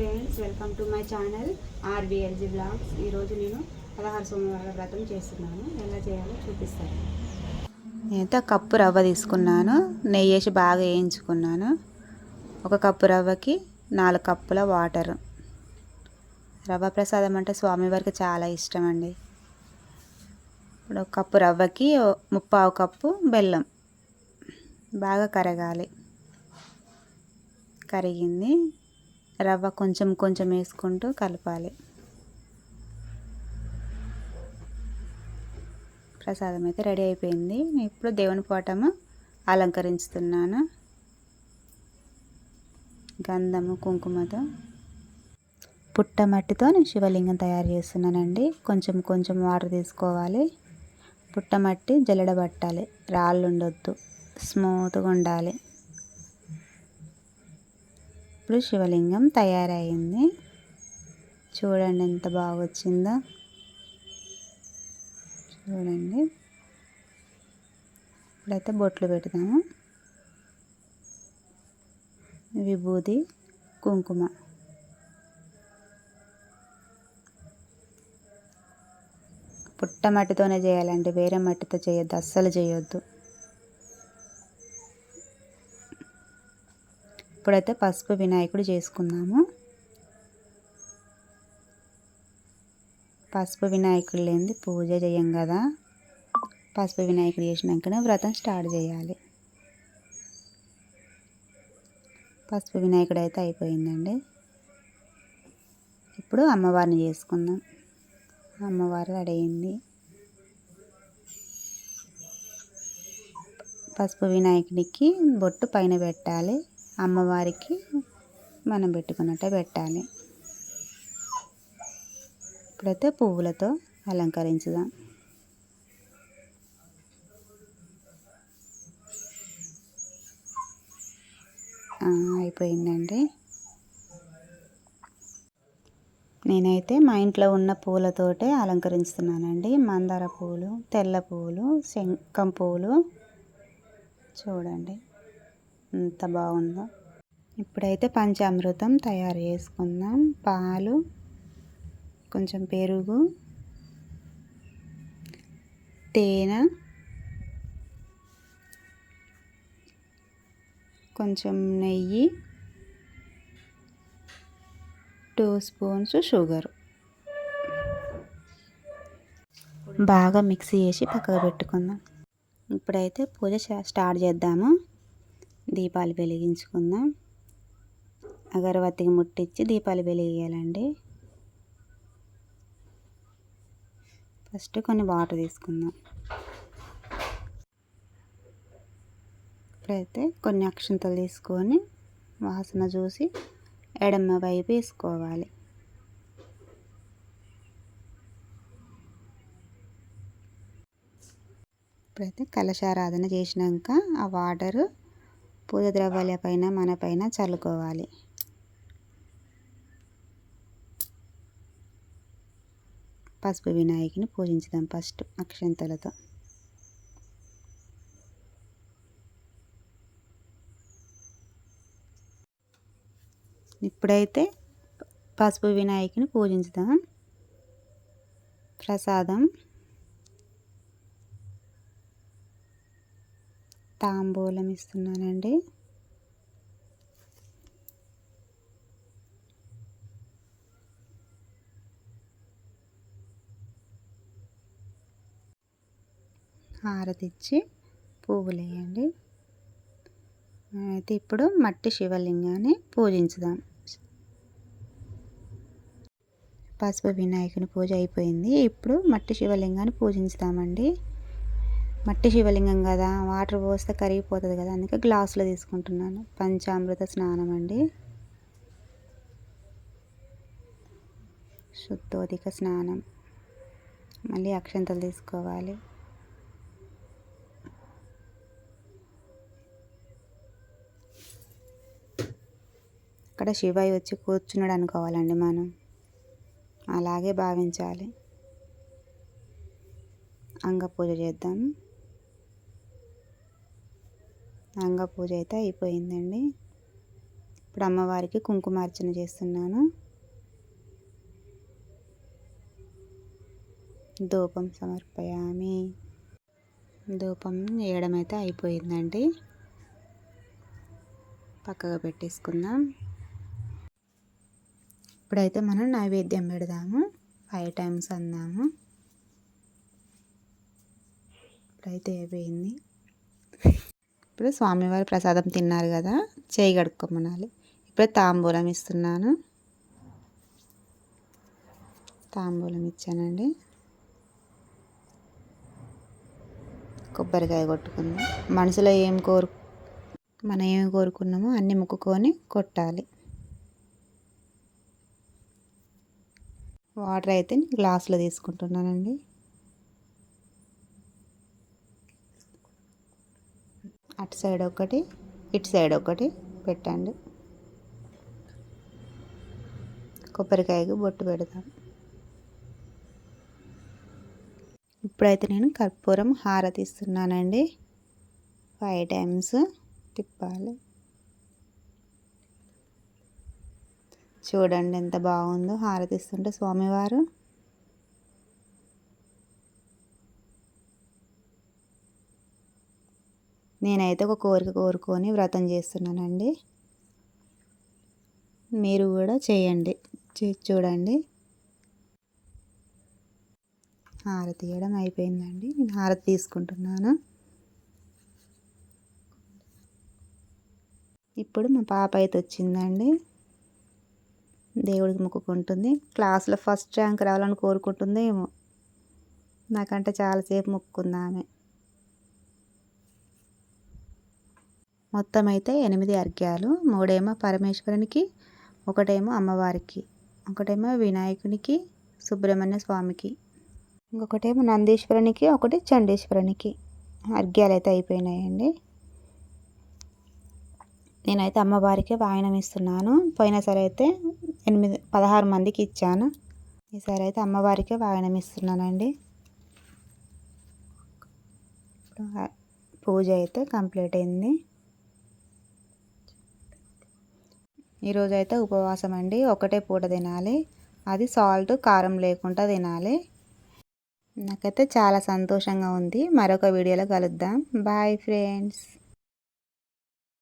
Friends welcome to my channel RBLG blogs ఈరోజు నేను పదహారు సోమవారాల వ్రతం చేస్తున్నాను. ఎలా చేయాలో చూపిస్తాను. నేనైతే కప్పు రవ్వ తీసుకున్నాను. నెయ్యి వేసి బాగా వేయించుకున్నాను. ఒక కప్పు రవ్వకి నాలుగు కప్పుల వాటర్ రవ్వ ప్రసాదం అంటే స్వామివారికి చాలా ఇష్టం అండి. ఇప్పుడు ఒక కప్పు రవ్వకి ముప్పావు కప్పు బెల్లం. బాగా కరగాలి. కరిగింది. రవ్వ కొంచెం కొంచెం వేసుకుంటూ కలపాలి. ప్రసాదం అయితే రెడీ అయిపోయింది. ఇప్పుడు దేవుని పోటము అలంకరించుతున్నాను. గంధము కుంకుమతో. పుట్టమట్టితో నేను శివలింగం తయారు చేస్తున్నానండి. కొంచెం కొంచెం వాటర్ తీసుకోవాలి. పుట్టమట్టి జల్లడబట్టాలి రాళ్ళు ఉండొద్దు. స్మూత్గా ఉండాలి. ఇప్పుడు శివలింగం తయారైంది. చూడండి ఎంత బాగా వచ్చిందో చూడండి. ఇప్పుడైతే బొట్లు పెడతాము. విభూది కుంకుమ. పుట్ట మట్టితోనే చేయాలండి. వేరే మట్టితో చేయొద్దు. అస్సలు చేయొద్దు. ఇప్పుడైతే పసుపు వినాయకుడు చేసుకుందాము. పసుపు వినాయకుడు లేనిది పూజ చేయం కదా. పసుపు వినాయకుడు చేసినాకనే వ్రతం స్టార్ట్ చేయాలి. పసుపు వినాయకుడు అయితే అయిపోయిందండి. ఇప్పుడు అమ్మవారిని చేసుకుందాం. అమ్మవారు రెడీ అయింది. పసుపు వినాయకుడికి బొట్టు పైన పెట్టాలి. అమ్మవారికి మనం పెట్టుకున్నట్టే పెట్టాలి. ఇప్పుడైతే పువ్వులతో అలంకరించుదాం. అయిపోయిందండి. నేనైతే మా ఇంట్లో ఉన్న పూలతోటే అలంకరిస్తున్నానండి మందార పూలు తెల్ల పూలు శంఖం పూలు. చూడండి. ఎంత బాగుందో. ఇప్పుడైతే పంచామృతం తయారు చేసుకుందాం. పాలు కొంచెం పెరుగు తేనె కొంచెం నెయ్యి టూ స్పూన్స్ షుగర్. బాగా మిక్సీ చేసి పక్కకు పెట్టుకుందాం. ఇప్పుడైతే పూజ స్టార్ట్ చేద్దాము. దీపాలు వెలిగించుకుందాం. అగరబత్తికి ముట్టించి దీపాలు వెలిగేయాలండి. ఫస్ట్ కొన్ని వాటర్ తీసుకుందాం. ఇప్పుడైతే కొన్ని అక్షంతలు తీసుకొని వాసన చూసి ఎడమ వైపు వేసుకోవాలి. ఇప్పుడైతే కలశారాధన చేసినాక ఆ వాటరు పూజ ద్రవ్యాల పైన మన పైన చల్లుకోవాలి. పసుపు వినాయకుని పూజించుదాం ఫస్ట్ అక్షంతలతో. ఇప్పుడైతే పసుపు వినాయకుని పూజించుదాం. ప్రసాదం. తాంబూలం ఇస్తున్నానండి హారతిచ్చి పువ్వులు వేయండి అయితే ఇప్పుడు మట్టి శివలింగాన్ని పూజించుదాం. పసుపు వినాయకుని పూజ అయిపోయింది. ఇప్పుడు మట్టి శివలింగాన్ని పూజించుదామండి. మట్టి శివలింగం కదా వాటర్ పోస్తే కరిగిపోతుంది కదా అందుకే గ్లాసులో తీసుకుంటున్నాను. పంచామృత స్నానం అండి. శుద్ధోదిక స్నానం. మళ్ళీ అక్షంతలు తీసుకోవాలి. అక్కడ శివయ్య వచ్చి కూర్చున్నాడు అనుకోవాలండి మనం. అలాగే భావించాలి. అంగ పూజ చేద్దాం. అంగ పూజ అయితే అయిపోయిందండి. ఇప్పుడు అమ్మవారికి కుంకుమార్చన చేస్తున్నాను. ధూపం సమర్పయామి. ధూపం వేయడం అయితే అయిపోయిందండి. పక్కగా పెట్టేసుకుందాం. ఇప్పుడైతే మనం నైవేద్యం పెడదాము. ఫైవ్ టైమ్స్ అందాము ఇప్పుడైతే అయిపోయింది. ఇప్పుడు స్వామివారి ప్రసాదం తిన్నారు కదా చేయి కడుక్కోమనాలి. ఇప్పుడే తాంబూలం ఇస్తున్నాను. తాంబూలం ఇచ్చానండి. కొబ్బరికాయ కొట్టుకుందాం. మనసులో ఏం కోరు మనం ఏమి కోరుకున్నామో అన్నీ మొక్కుకొని కొట్టాలి. వాటర్ అయితే గ్లాసులో తీసుకుంటున్నానండి అటు సైడ్ ఒకటి ఇటు సైడ్ ఒకటి పెట్టండి. కొబ్బరికాయకు బొట్టు పెడతాం. ఇప్పుడైతే నేను కర్పూరం హారతిస్తున్నానండి. ఫైవ్ టైమ్స్ తిప్పాలి. చూడండి ఎంత బాగుందో హారతి ఇస్తుంటే స్వామివారు. నేనైతే ఒక కోరిక కోరుకొని వ్రతం చేస్తున్నానండి. మీరు కూడా చేయండి. చేసి చూడండి. హారతి తీయడం అయిపోయిందండి. నేను హారతి తీసుకుంటున్నాను. ఇప్పుడు మా పాప అయితే వచ్చిందండి. దేవుడికి మొక్కుకుంటుంది. క్లాస్లో ఫస్ట్ ర్యాంక్ రావాలని కోరుకుంటుందేమో. నాకంటే చాలాసేపు మొక్కుకుంది మొత్తం అయితే ఎనిమిది అర్ఘ్యాలు. మూడేమో పరమేశ్వరునికి ఒకటేమో అమ్మవారికి ఒకటేమో వినాయకునికి సుబ్రహ్మణ్య స్వామికి ఇంకొకటేమో నందీశ్వరునికి ఒకటి చండీశ్వరునికి అర్ఘ్యాలు అయితే అయిపోయినాయండి. నేనైతే అమ్మవారికి వాయనం ఇస్తున్నాను. పోయినసారి అయితే ఎనిమిది పదహారు మందికి ఇచ్చాను. ఈసారి అయితే అమ్మవారికే వాయనం ఇస్తున్నానండి. పూజ అయితే కంప్లీట్ అయింది. ఈరోజు అయితే ఉపవాసం అండి ఒకటే పూట తినాలి. అది సాల్ట్ కారం లేకుండా తినాలి. నాకైతే చాలా సంతోషంగా ఉంది. మరొక వీడియోలో కలుద్దాం. Bye friends.